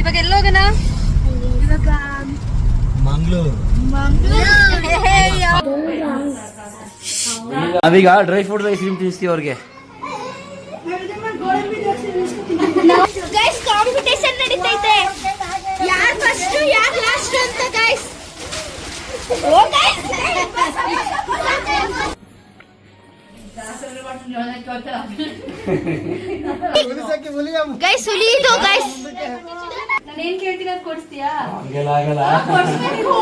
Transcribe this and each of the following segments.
ಇವಾಗ ಎಲ್ಲೋಗಣ ಮಂಗ್ಳೂರು. ನಾವೀಗ ಡ್ರೈ ಫ್ರೂಟ್ ಐಸ್ ಕ್ರೀಮ್ ತಿನ್ನಿಸ್ತೀವಿ ಅವ್ರಿಗೆ. ಗೈಸ್ ಕಾಂಪಿಟೇಷನ್ ನಡೀತೈತೆ. ಯಾರ್ ಫಸ್ಟ್ ಯಾರ್ ಲಾಸ್ಟ್ ಅಂತ ಗೈಸ್ ಗೈಸ್ ಗೈಸ್ ಸುಲಿದು ಗೈಸ್ ನಾನು ಏನ್ ಕೇಳ್ತೀನಿ ಅದು ಕೊಡಿಸ್ತೀಯಾ ಹಂಗೆಲ್ಲ ಆಗಲ್ಲ ಕೋಳಿ ಜುಟ್ಟು ಕೊಳೆ.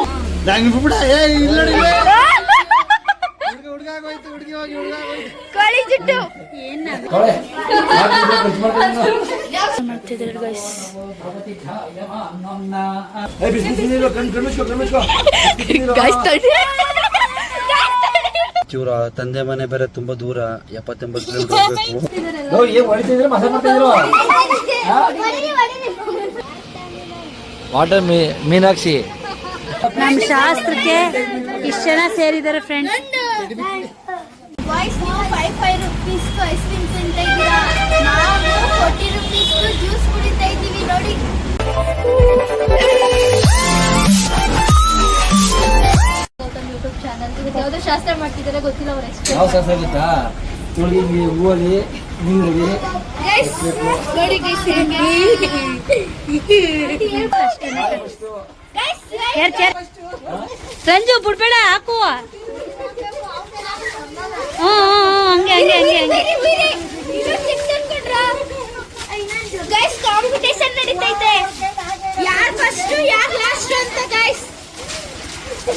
ಖರ್ಚು ಮಾಡ್ತೀನಿ ನಾನು. ಏ, ಬಿಸಿ ಬಿಸಿ ನೀರು, ಕಣ್ ಕಣ್ ಜಿಟ್ಟು. ಚೂರ ತಂದೆ ಮನೆ ಬೇರೆ ತುಂಬಾ ದೂರ ಎಪ್ಪತ್ತೆಂಬತ್ತು ಕಿಲೋಮೀಟರ್ ಹೋಗ್ಬೇಕು. ನೋಡಿ ಏನ್ ಹೊಡಿತಿದ್ರು? ಮಸಾಲೆ ಮಾಡ್ತಿದ್ರು? ವಾಟರ್ ಮೀನಾಕ್ಷಿ. ನಮ್ ಶಾಸ್ತ್ರಕ್ಕೆ ಇಷ್ಟ ಜನ ಸೇರಿದ್ದಾರೆ friends five five rupees ice cream ತಿಂತಾ ಇದ್ದೀರಾ? ನಾವು ಫೋರ್ಟಿ ರುಪೀಸ್ ಜ್ಯೂಸ್ ಕುಡಿತಾ ಇದ್ದೀವಿ ನೋಡಿ. ಯೂಟ್ಯೂಬ್ ಚಾನಲ್ ಯಾವ್ದೋ ಶಾಸ್ತ್ರ ಮಾಡ್ತಿದ್ದಾರೆ ಗೊತ್ತಿಲ್ಲ ಅವ್ರ ಯಾವ ಗೊತ್ತಾ? ತುಳಿಗಿ ಹೂವಲಿ ನೀರಲ್ಲಿ ಗೈಸ್ ನೋಡಿ ಗೈಸ್ ಚೇರ್ ಚೇರ್ ಸಂಜು ಬಿಡ್ಬೇಡ ಹಂಗೆ ಹಂಗೆ ಹಂಗೆ ಹಂಗೆ ಗೈಸ್ ಕಾಂಪಿಟೇಷನ್ ನಡೀತೈತೆ ಯಾರ್ ಫಸ್ಟ್ ಯಾರ್ ಲಾಸ್ಟ್ ಅಂತ ಗೈಸ್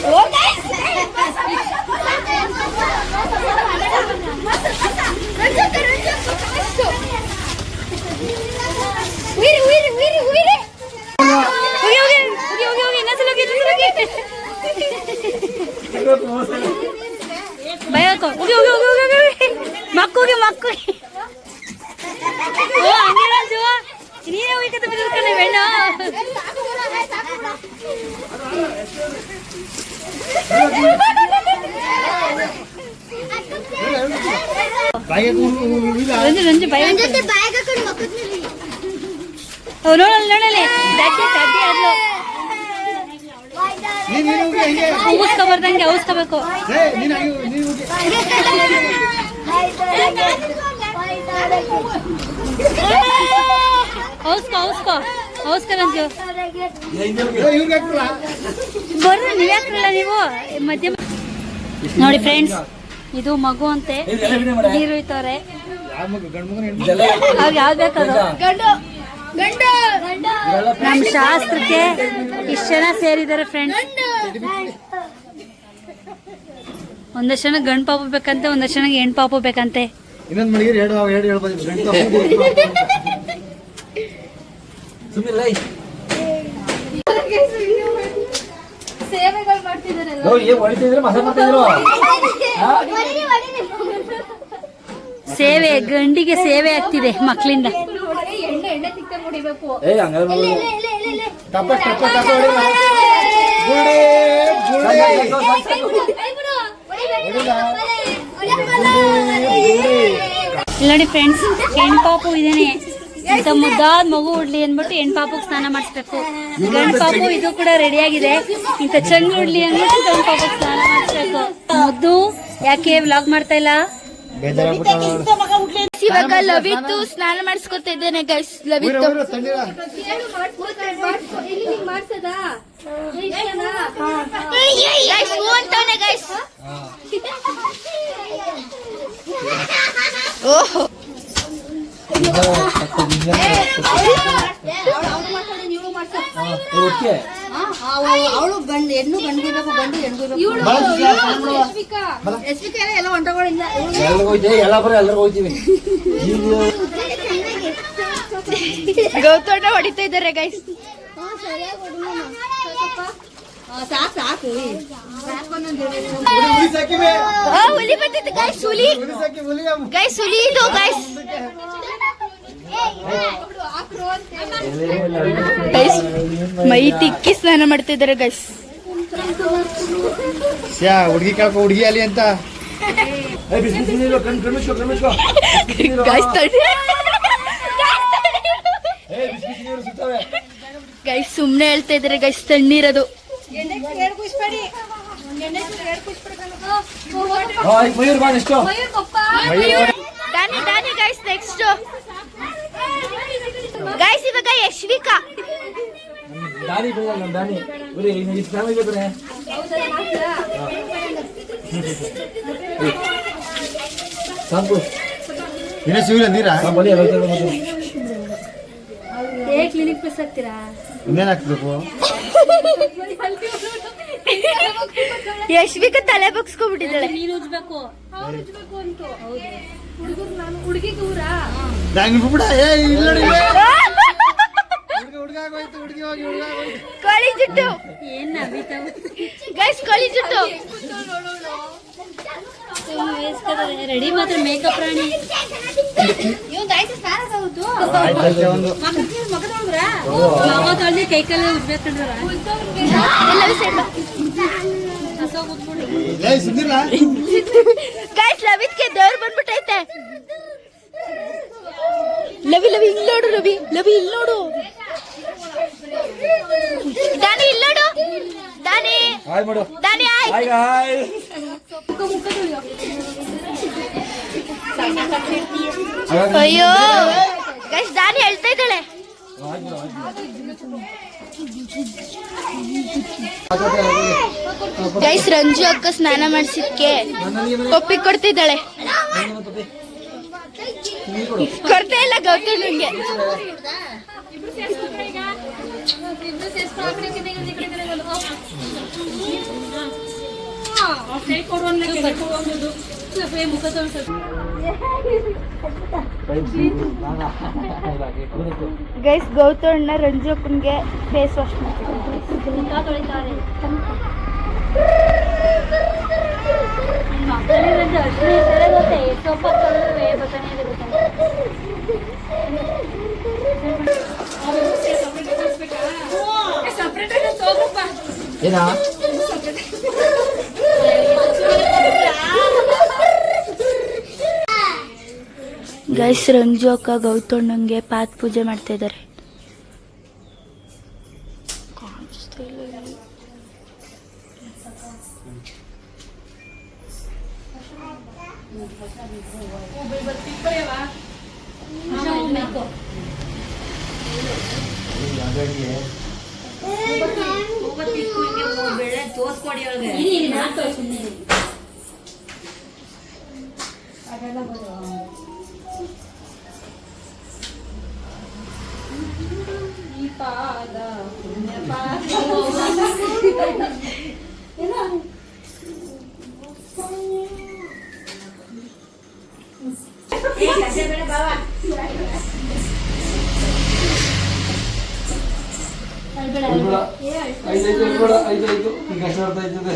ಓ ಗೈಸ್ ಉಯಿರಿ ಉಯಿರಿ ಉಯಿರಿ ಉಯಿರಿ ಹೋಗಿ ಹೋಗಿ ಹೋಗಿ ಹೋಗಿ ಹೋಗಿ ಇನ್ನೊಂದ್ಸಲ ಹೋಗಿ ಇನ್ನೊಂದ್ಸಲ ಹೋಗಿ 거. 오케이, 오케이, 오케이, 오케이, 오케이. 막고기, 막고기. 어, 안개랑 좋아. 진이야, 우리 그때 무슨 거네, 맨날. 런지, 런지, 빨간 거. 런지, 빨간 거. 어, 런지, 런지. 다시, 다시, 하죠. ಹೌಸ್ಕೋ ಬರ್ರಿ ನೀವ್ ಯಾಕ್ರಲ್ಲ ನೀವು? ಮಧ್ಯ ನೋಡಿ ಫ್ರೆಂಡ್ಸ್ ಇದು ಮಗು ಅಂತೆ. ನೀರು ಇತ್ತವ್ರೆ ಯಾವ್ದು ಬೇಕದು ನಮ್ ಶಾಸ್ತ್ರಕ್ಕೆ ಇಷ್ಟ ಜನ ಸೇರಿದ್ದಾರೆ ಫ್ರೆಂಡ್ಸ್ ಒಂದಷ್ಟು ಜನ ಗಂಡ್ ಪಾಪ ಬೇಕಂತೆ ಒಂದಷ್ಟು ಜನ ಹೆಣ್ ಪಾಪ ಬೇಕಂತೆ. ಇನ್ನೊಂದು ಮಳಿಗೆ ಎರಡು ಎರಡು ಹೇಳ್ಬೋದು. ಸುಮ್ಮನೆ ಸೇವೆಗಳು ಮಾಡ್ತಿದ್ದಾರೆ. ಸೇವೆ ಗಂಡಿಗೆ ಸೇವೆ ಆಗ್ತಿದೆ ಮಕ್ಕಳಿಂದ. ಏ ಹಂಗಾರೆ ಇಲ್ಲ, ಇಲ್ಲ, ಇಲ್ಲ, ನೋಡಿ ಫ್ರೆಂಡ್ಸ್ ಹೆಣ್ಪಾಪು ಇದೇನೆ ಇಂಥ ಮುದ್ದಾದ ಮಗು ಉಡ್ಲಿ ಅಂದ್ಬಿಟ್ಟು ಹೆಣ್ಪಾಪುಗೆ ಸ್ನಾನ ಮಾಡಿಸ್ಬೇಕು ಗಂಡ್ ಪಾಪು ಇದು ಕೂಡ ರೆಡಿ ಆಗಿದೆ ಇಂಥ ಚಂದ್ ಉಡ್ಲಿ ಅಂದ್ಬಿಟ್ಟು ಗಂಡ್ ಪಾಪುಗೆ ಸ್ನಾನ ಮಾಡಿಸ್ಬೇಕು ಮುದ್ದು ಯಾಕೆ ವ್ಲಾಗ್ ಮಾಡ್ತಾ ಇಲ್ಲ ಇವಾಗ ಲವಿತ್ತು ಸ್ನಾನ ಮಾಡಿಸ್ಕೊತಾ ಇದ್ದೇನೆ ಗೈಸ್ ಲವಿತ್ತು ಓಹೋ ಅವಳು ಗಂಡು ಹೆಣ್ಣು ಗಂಡು ಇರ್ಬೇಕು ಈಗ ಗೌತೋಟ ಹೊಡಿತಾ ಇದ್ದಾರೆ ಗೈಸ್ ಸಾಕು ಸಾಕು ಹುಲಿ. ಸಾಕಿವೆ. ಹುಲಿ ಬಂದಿತ್ತು ಗೈಸ್ ಹುಲಿ. ಗೈಸ್ ಹುಲಿ ಇದು ಗೈಸ್ ಗೈಸ್ ಮೈ ತಿಕ್ಕಿ ಸ್ನಾನ ಮಾಡ್ತಾ ಇದ್ದಾರೆ ಗೈಸ್ ಯಾ ಹುಡುಗಿ ಕೇಳ್ಕೊ ಹುಡುಗಿ ಅಲ್ಲಿ ಅಂತ. ಬಿಸಿ ನೀರು ಗೈಸ್ ಸುಮ್ನೆ ಹೇಳ್ತಾ ಇದಾರೆ ಗೈಸ್ ತಣ್ಣೀರದು ಆ, ಈ ಮಯೂರ್ ಬಾ ಎಷ್ಟು ದಾನಿ ದಾನಿ ಗೈಸ್ ನೆಕ್ಸ್ಟ್ ಗೈಸ್ ಇವಾಗ ಯಶ್ವಿಕಾ ದಾನಿ ಬೇಡ ನಮ್ ದಾನಿ ಬರೀ ಇಷ್ಟು ಫ್ಯಾಮಿಲಿ ಬೇಕಾರೆ ಸಾಕು ಇನ್ನೇ ಸಿವಿಲ್ಲ ನೀರಾ ಆ, ಬನ್ನಿ ಅಲ್ಲ ಹೋಗ್ತಾ ಇರೋದು. ಏ ಕ್ಲಿನಿಕ್ ಪ್ಲಸ್ ಆಗ್ತೀರಾ ಇನ್ನೇನ್ ಹಾಕ್ಬೇಕು ಯಶ್ವಿಕಾ ತಲೆ ಬಗ್ಸ್ಕೊಬಿಟ್ಟಿದ್ದಾಳೆ ನೀನು ಉಜ್ಬೇಕು ನಂಗೆ ಬಿಡ ಏ ಇಲ್ಲ ನೋಡಿ ಹುಡುಗ ಹುಡುಗ ಆಗೋಯ್ತು ಹುಡುಗಿ ಹೋಗಿ ಹುಡುಗ ಆಗೋಯ್ತು. ಕೋಳಿ ಜುಟ್ಟು. ಏನ್ ನವಿತಾವ ಗೈಸ್ ಕೋಳಿ ಜುಟ್ಟು. ರೆಡಿ ಮಾತ್ರ ಮೇಕಪ್ ರಾಣಿ. ಮಗ ಕೈ ಕಾಲ ಉಜ್ಬೇಕಂದ್ರ ಗೈಸ್ ಲವಿತ್ಗೆ ದೇವ್ರು ಬಂದ್ಬಿಟ್ಟೈತೆ. ಲವಿ ಲವಿ ಇಲ್ಲಿ ನೋಡು ರವಿ ಲವಿ ಇಲ್ಲಿ ನೋಡು. ದಾನಿ ಇಲ್ಲಿ ನೋಡು. ದಾನಿ. ಹಾಯ್ ಮಾಡು. ದಾನಿ ಹಾಯ್. ಅಯ್ಯೋ. ಗೈಸ್ ದಾನಿ ಹೇಳ್ತಾ ಇದ್ದಾಳೆ. ಗೈಸ್ ರಂಜು ಅಕ್ಕ ಸ್ನಾನ ಮಾಡಿಸಿದ್ಕೆ. ಒಪ್ಪಿ ಕೊಡ್ತಿದ್ದಾಳೆ. ಕೊಡ್ತಾ ಇಲ್ಲ ಗೌತಮ್ಗೆ ತೊಳ್ಸು ಗೈಸ್ ಗೌತಣ್ಣ ರಂಜು ಅಕ್ಕನ್ಗೆ ಫೇಸ್ ವಾಶ್ ಮುಖ ತೊಳಿತಾರೆ ಮಕ್ಕಳಿಗೆ ಅರ್ಶಿನ ಹೆಸರೇ ಗೊತ್ತೇ ಸೊಪ್ಪ ತೊಳೆದ್ರೆ ಬಟಾಣಿ ಇದೆ ಗೊತ್ತಾ ಏನಾ? ಗೈಸ್ ರಂಜು ಅಕ್ಕ ಗೌತಣ್ಣಂಗೆ ಪಾತ್ ಪೂಜೆ ಮಾಡ್ತಾ ಇದ್ದಾರೆ ಐದೈದು ಕೂಡ ಐದೈದು ಈಗ ಎಷ್ಟು ಅರ್ಥ ಆಯ್ತದೆ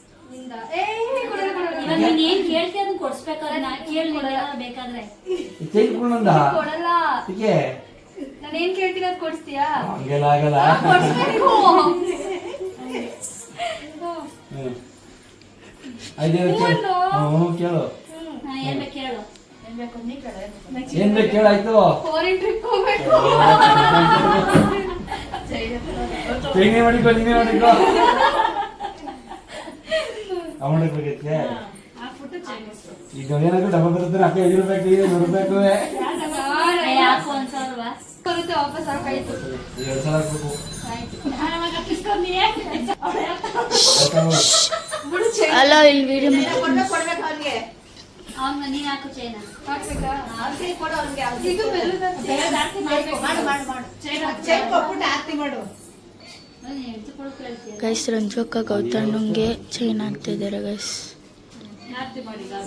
ಕುಡಿಬೇಕು ಏ. ನಾನ್ ಏನ್ ಕೇಳ್ತೀಯ ಅದನ್ನ ಕೊಡ್ಸ್ಬೇಕಾದ್ರೆ ನಾ ಬೇಕಾದ್ರೆ. ಕೊಡಲ್ಲ. ಏಕೆ? ನಾನು ಏನ್ ಕೇಳ್ತೀನಿ ಅದ್ ಕೊಡ್ಸ್ತೀಯಾ? ಹಂಗೆಲ್ಲ ಆಗಲ್ಲ. ಕೊಡ್ಸ್ಬೇಕು ಹ್ಮ್. ಕೇಳು. ಹ್ಞೂ ಕೇಳು. ಹಾ, ಏನ್ ಬೇಕು ಕೇಳು. ಏನ್ ಬೇಕು ಕೇಳಾಯ್ತು ನೀನೇ ಮಾಡಿಕೋ ನೀನೇ ಮಾಡಿಕೋ. ಬೇಕೈತೆ ಈಗ ಏನಾದ್ರು ಡಬ್ಬ ಬರುತ್ತೆ ಅಕ್ಕ ಐದು ರೂಪಾಯಿ ನೂರು ರೂಪಾಯಿ ಯಾಕೋ ಒಂದ್ ಸಾವಿರ ಬರುತ್ತೆ ವಾಪಸ್ ಅವ್ರ ಕೈ ಕೊಡು. ಎರಡು ಹಾಕ್ಬೇಕು. ಅಲ್ಲ ಇಲ್ಲಿ ವಿಡಿಯೋ ಕೊಡ್ಬೇಕು ಅವ್ನಿಗೆ. ಅವ್ನ ನೀನ್ ಹಾಕು ಚೈನ ಹಾಕ್ಬೇಕಾ? ಇದು ಬೆಲ್ಲದ ಮಾಡು, ಮಾಡು, ಮಾಡು. ಚೆಕ್ ಕೊಟ್ಬಿಟ್ಟು ಆರತಿ ಮಾಡು. ಗೈಸ್ ರಂಜು ಅಕ್ಕ ಗೌತಮ್ಗೆ ಚೈನ್ ಆಗ್ತಿದ್ದಾರೆ ಗೈಸ್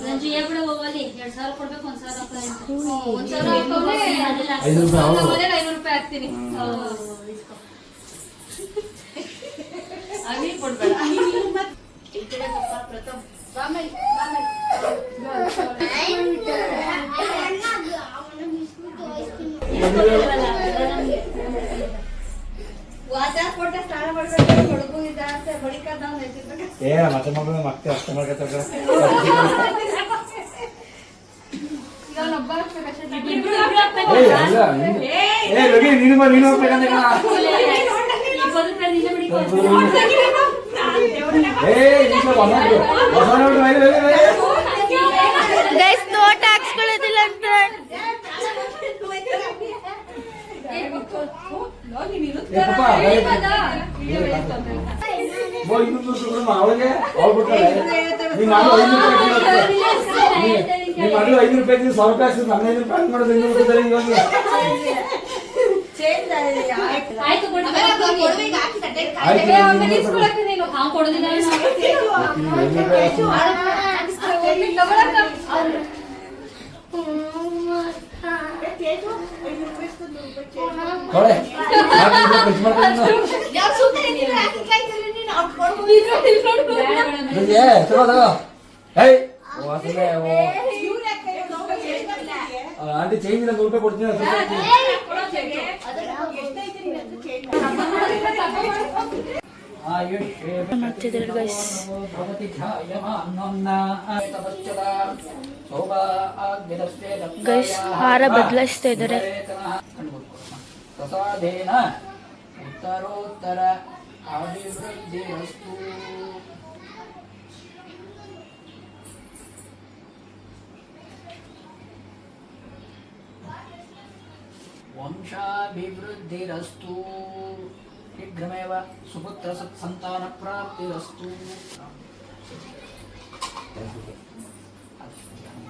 ಸಂಜು ಏ ಮತ್ತೆ ಮಗಳು ಮತ್ತೆ ಅಷ್ಟು ಮಾಡ್ಕೊತಾರೆ ಇಬ್ರು ಇಬ್ರು ಹಾಕ್ಬೇಕು. ಏ ಅಲ್ಲ ನೀನು- ಏ ರವಿ ನೀನು ಬಾ, ನೀನು ಹೋಗ್ಬೇಕಂತ ಕಣ. ಇಪ್ಪತ್ತು ರೂಪಾಯಿ ನೀನೇ ಬಿಡಿಕೊ. ಏ ಅವಳಿಗೆ ಐನೂರು ರೂಪಾಯಿ ನೀನ್ ಮಗಳು ಐನೂರು ರೂಪಾಯಿ ಇದ್ರೆ ಸಾವಿರ ರೂಪಾಯಿ ಹಾಕ್ಸಿದ್ರು, ನನ್ನ ಐನೂರು ರೂಪಾಯಿ ಹಾಕಿ ಮಾಡೋದು ಇನ್ನೂರು ರೂಪಾಯಿ ತಲೆ ಇವಾಗ. ಆಯ್ತು. ಆಂಟಿ ಚೇಂಜ್ ರೂಪಾಯಿ ಕೊಡ್ತೀನಿ ಗೈಸ್ ಗೈಸ್ ಹಾರ ಬದಲಾಯಿಸ್ತಾ ಇದ್ದಾರೆ. ಪ್ರಸಾದೇನ ಉತ್ತರೋತ್ತರ ಅಭಿವೃದ್ಧಿರಸ್ತು ವಂಶಾಭಿವೃದ್ಧಿರಸ್ತು ಶೀಘ್ರಮೇವ ಸುಪುತ್ರ ಸತ್ಸಂತಾನ ಪ್ರಾಪ್ತಿರಸ್ತು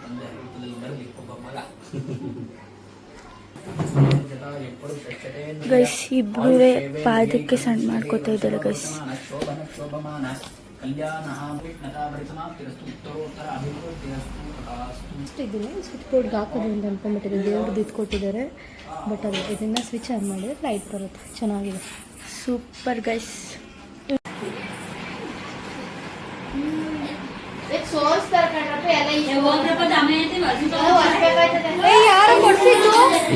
ತಂದೆ ರೂಪದಲ್ಲಿ ಬರಲಿ ಒಬ್ಬ ಮಗ ಗೈಸ್ ಇಬ್ರು ಪಾದಕ್ಕೆ ಸಣ್ಣ ಮಾಡ್ಕೋತಾ ಇದ್ದಾರೆ ಗೈಸ್ ಇದ್ದೀನಿ ಸ್ವಿಚ್ ಬೋರ್ಡ್ಗೆ ಹಾಕೋದ್ರಿಂದ ಅನ್ಕೊಂಡ್ಬಿಟ್ಟಿದೆ ಅಂದ್ಕೊಂಡ್ಬಿಟ್ಟಿದ್ದೀನಿ ದೇವ್ರದ್ದು ಕೊಟ್ಟಿದ್ದಾರೆ ಬಟ್ ಅದು ಇದನ್ನು ಸ್ವಿಚ್ ಆನ್ ಮಾಡಿದ್ರೆ ಲೈಟ್ ಬರುತ್ತೆ. ಚೆನ್ನಾಗಿದೆ. ಸೂಪರ್ ಗೈಸ್ ಇದಕ್ಕೆ ಸೋಸ್ತಾರೆ ಕಣ್ರಪ್ಪ, ಎಲ್ಲ ಈ ಏ, ಹೋಗ್ರಪ್ಪ, ದಮಯಂತಿ ವರ್ಜಿತ ಎಲ್ಲ ಒರ್ಸ್ಬೇಕಾಯ್ತದೆ.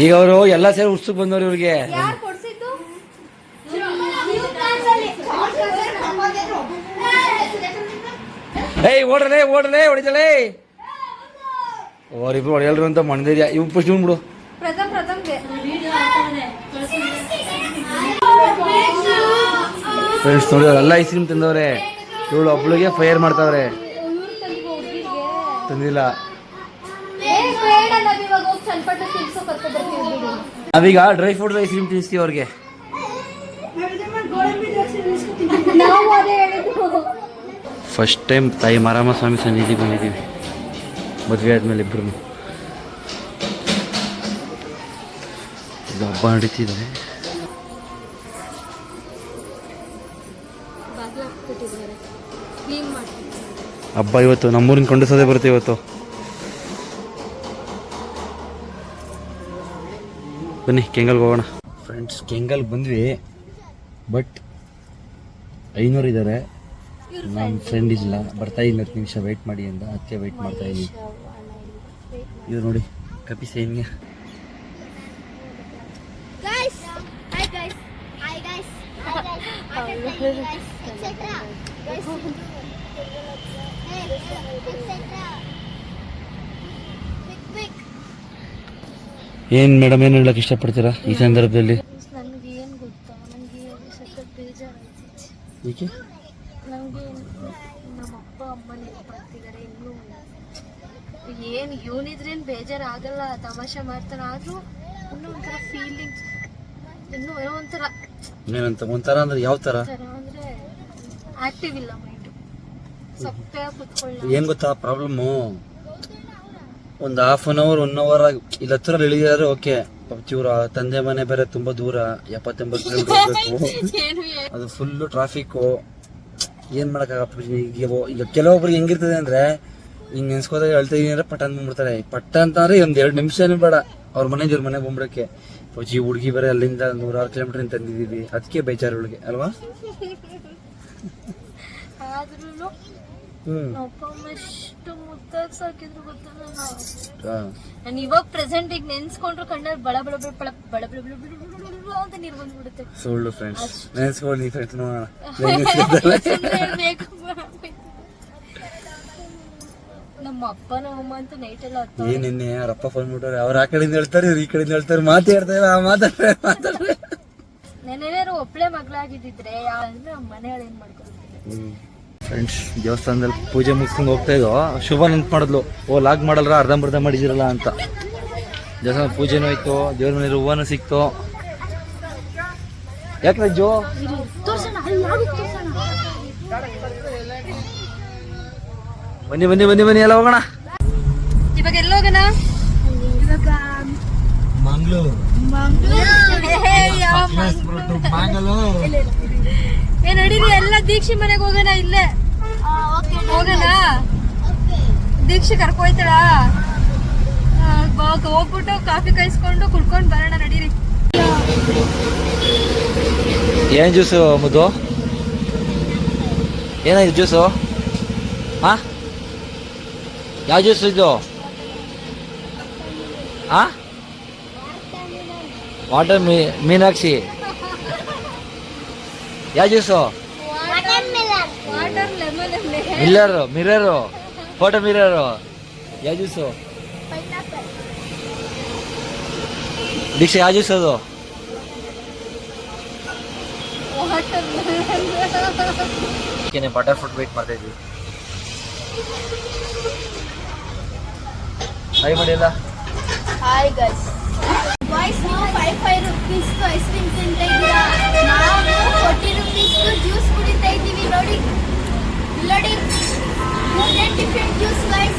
ಈಗ ಅವರು ಎಲ್ಲ ಸೇರಿ ಉತ್ಸಕ್ ಬಂದವ್ರು ಇವ್ರಿಗೆ? ಏಯ್, ಓಡ್ರಲೇ ಓಡ್ರಲೇ, ಹೊಡಿತಲೇ. ಅವರಿಬ್ರು ಹೊಡೆಯಲ್ರು ಅಂತ ಮಣ್ದಿದ್ಯಾ ಇವ್ ಪುಷ್ಟಿ ಬಿಡು. ಫ್ರೆಂಡ್ಸ್ ನೋಡಿ ಎಲ್ಲ ಐಸ್ ಕ್ರೀಮ್ ತಿಂದವ್ರೆ. ಇವಳು ಒಬ್ಳಿಗೆ ಫೈರ್ ಮಾಡ್ತಾವ್ರೆ. ತಂದಿಲ್ಲ ಬೇಡ ನಾವ್ ಇವಾಗ ಹೋಗಿ ಚನ್ನಪಟ್ಟಣ ತಿನ್ಸೋ ಕರ್ಕೊ ಬರ್ತೀವಿ ಬಿಡಿ ನಾವೀಗ ಡ್ರೈ ಫ್ರೂಟ್ ಐಸ್ ಕ್ರೀಮ್ ತಿನ್ನಿಸ್ತೀವಿ ಅವ್ರಿಗೆ. ಫಸ್ಟ್ ಟೈಮ್ ತಾಯಿ ಮಾರಾಮ ಸ್ವಾಮಿ ಸನ್ನಿಧಿ ಬಂದಿದ್ದೀವಿ. ಮದುವೆ ಆದ್ಮೇಲೆ ಇಬ್ರು ಇದು ಹಬ್ಬ ನಡೀತಿದೆ. ಹಬ್ಬ ಇವತ್ತು ನಮ್ಮೂರಿನ ಕೊಂಡಸೋದೇ ಬರುತ್ತೆ ಇವತ್ತು. ಬನ್ನಿ ಕೆಂಗಲ್ಗೆ ಹೋಗೋಣ. ಫ್ರೆಂಡ್ಸ್ ಕೆಂಗಲ್ ಬಂದ್ವಿ. ಬಟ್ ಐನೂರು ಇದ್ದಾರೆ. ನಮ್ಮ ಫ್ರೆಂಡ್ ಇಲ್ಲ. ಬರ್ತಾ ಇದ್ದೀನಿ ಹತ್ತು ನಿಮಿಷ ವೆಯ್ಟ್ ಮಾಡಿ ಅಂತ. ಅದಕ್ಕೆ ವೆಯ್ಟ್ ಮಾಡ್ತಾ ಇದ್ದೀನಿ. ಇವ್ರು ನೋಡಿ ಕಪಿ ಸೇನ್ಗೆ Guys, hi guys, hi guys, hi guys, hi guys, etc. Guys, hey, etc. Quick, quick. ಏನು ಮೇಡಮ್ ಏನು ಹೇಳಕ್ಕೆ ಇಷ್ಟಪಡ್ತೀರಾ ಈ ಸಂದರ್ಭದಲ್ಲಿ? ನನಗೆ ಏನು ಗೊತ್ತಾ? ನನಗೆ ಸಖತ್ ಬೇಜಾರಾಯ್ತು ಏನ್ ಇವನಿದ್ರೇನ್ ಬೇಜಾರ್ ಆಗಲ್ಲ ತಮಾಷೆ ಮಾಡ್ತಾನ. ಆದ್ರೂ ಇನ್ನೂ ಒಂಥರ ಫೀಲಿಂಗ್ಸ್ ಇನ್ನೂ ಏನೋ ಒಂಥರ. ಏನಂತ ಒಂಥರ ಅಂದ್ರೆ ಯಾವ ಥರ? ಥರ ಅಂದ್ರೆ ಆಕ್ಟಿವ್ ಇಲ್ಲ ಮೈಂಡ್ ಸಪ್ಪೆ ಕುತ್ಕೊಳ್ಳಿ ಏನು ಗೊತ್ತಾ ಪ್ರಾಬ್ಲಮ್ಮು ಒಂದು half an hour one hour ಆಗಿ ಇಲ್ಲಿ ಹತ್ರ ಇಳಿದ್ರೆ ಓಕೆ ಇವ್ರ ತಂದೆ ಮನೆ ಬೇರೆ ತುಂಬಾ ದೂರ ಎಪ್ಪತ್ತೆಂಬತ್ತು ಕಿಲೋಮೀಟರ್ ಹೋಗ್ಬೇಕು. ಅದು ಫುಲ್ಲು ಟ್ರಾಫಿಕ್ಕು ಏನು ಮಾಡೋಕ್ಕಾಗಪ್ಪ ಈಗ ಈಗ ಕೆಲವೊಬ್ರಿಗೆ ಹೆಂಗಿರ್ತದೆ ಅಂದರೆ ಹಿಂಗೆ ನೆನ್ಸ್ಕೋದಾಗ ಹೇಳ್ತಾ ಇದೀನಿ ಅಂದ್ರೆ ಪಟ್ಟ ಬಂದ್ಬಿಡ್ತಾರೆ. ಪಟ್ಟ ಅಂತಂದ್ರೆ ಒಂದು ಎರಡು ನಿಮಿಷನೂ ಬೇಡ. ಅವ್ರ ಮನೆ ಇವ್ರ ಮನೆ ಬಂದ್ಬಿಡಕ್ಕೆ. ಪೂಜಿ ಹುಡುಗಿ ಬೇರೆ ಅಲ್ಲಿಂದ ನೂರಾರು ಕಿಲೋಮೀಟರ್ ತಂದಿದ್ದೀವಿ. ಅದಕ್ಕೆ ಬೇಜಾರು ಅವಳಿಗೆ ಅಲ್ವಾ? ಹ್ಞೂ ಅಪ್ಪ ಅಮ್ಮ ಎಷ್ಟು ಮುದ್ದಾಗಿ ಸಾಕಿದ್ರು ಗೊತ್ತಲ್ಲ ನಾವು ನಾನು ಇವಾಗ ಪ್ರೆಸೆಂಟ್ ಈಗ ನೆನ್ಸ್ಕೊಂಡ್ರು ಕಣ್ಣಲ್ಲಿ ಬಳ ಬಳ ಬಳ ಬಳ ಬಳ ಬಳ ಬಳ ಬಳ ಬಳ ಬಳ ಬಳ ಅಂತ ನೀರು ಬಂದ್ಬಿಡುತ್ತೆ ಸುಳ್ಳು ಫ್ರೆಂಡ್ಸ್ ನೆನ್ಸ್ಕೊಂಡು ನೀ ಫ್ರೆಂಡ್ಸ್ ನಮ್ಮ ಅಪ್ಪ ನಮ್ಮ ಅಂತೂ ನೈಟ್ ಎಲ್ಲ ಏನ್ ನಿನ್ನೆ ಅವ್ರ ಅಪ್ಪ ಫೋನ್ ಮಾಡ್ತಾರೆ ಅವ್ರ ಆ ಕಡೆಯಿಂದ ಹೇಳ್ತಾರೆ ಇವ್ರು ಈ ಕಡೆಯಿಂದ ಹೇಳ್ತಾರೆ ಮಾತಾಡ್ತಾರೆ ಮಾತಾಡ್ತಾರೆ ಮಾತಾಡ್ತಾರೆ ನೆನೆನಾರು ಒಬ್ಳೆ ಮಗಳಾಗಿದ್ದಿದ್ರೆ ಅಂದ್ರೆ ನಮ್ಮ ಮನೆಯವ್ರು ಏನ್ ಮಾಡ್ಕೊಳ್ತಿದ್ರು ಫ್ರೆಂಡ್ಸ್ ದೇವಸ್ಥಾನದಲ್ಲಿ ಪೂಜೆ ಮುಗಿಸ್ಕೊಂಡು ಹೋಗ್ತಾ ಇದ್ದೋ ಶುಭ ನೆನ್ಪು ಮಾಡಿದ್ಲು ಓ ಲಾಗ್ ಮಾಡಲ್ರ? ಅರ್ಧಂಬರ್ಧ ಮಾಡಿದಿರಲ್ಲ ಅಂತ. ದೇವಸ್ಥಾನ ಪೂಜೆನೂ ಆಯ್ತು ದೇವ್ರ ಮನೆ ಹೂವನೂ ಸಿಕ್ತು. ಯಾಕೆ ರಜ್ಜು? ಬನ್ನಿ ಬನ್ನಿ ಬನ್ನಿ ಬನ್ನಿ ಎಲ್ಲ ಹೋಗೋಣ. ಇವಾಗ ಎಲ್ಲೋಗನ ಮಂಗ್ಳೂರು. ಏ ನಡೀರಿ ಎಲ್ಲ ದೀಕ್ಷಿ ಮನೆಗೆ ಹೋಗೋಣ ಇಲ್ಲೇ. ಹೋಗೋಣ? ದೀಕ್ಷೆ ಕರ್ಕೊಯ್ತಾಳ? ಹೋಗ್ಬಿಟ್ಟು ಕಾಫಿ ಕಾಯಿಸ್ಕೊಂಡು ಕುಡ್ಕೊಂಡು ಬರೋಣ ನಡೀರಿ. ಏನ್ ಜ್ಯೂಸು ಮುದ್ದು? ಏನಾಯ್ತು ಜ್ಯೂಸು? ಹಾ ಯಾವ ಜ್ಯೂಸ್ ಇದು? ಹಾ ವಾಟರ್ ಮೀ ಮೀನಾಕ್ಷಿ. ಯಾವ ಜ್ಯೂಸು? ಮಿಲ್ಲರು ಮಿರರು ಫೋಟೋ ಮಿರರು ಯಾವ ಜ್ಯೂಸು? ದೀಕ್ಷೆ ಯಾವ ಜ್ಯೂಸ್ ಅದು? ಬಟರ್ ಫ್ರೂಟ್ ವೇಟ್ ಮಾಡ್ತಾ ಇದ್ವಿ. ಟ್ರೈ ಮಾಡಿಲ್ಲ hi guys boys five five rupees ice cream ಇದ್ದೀರಾ ನಾವು ಜ್ಯೂಸ್ ಕುಡಿತಾ ಇದ್ದೀವಿ ನೋಡಿ. ನೋಡಿ ಡಿಫ್ರೆಂಟ್ ಜ್ಯೂಸ್ ಗೈಸ್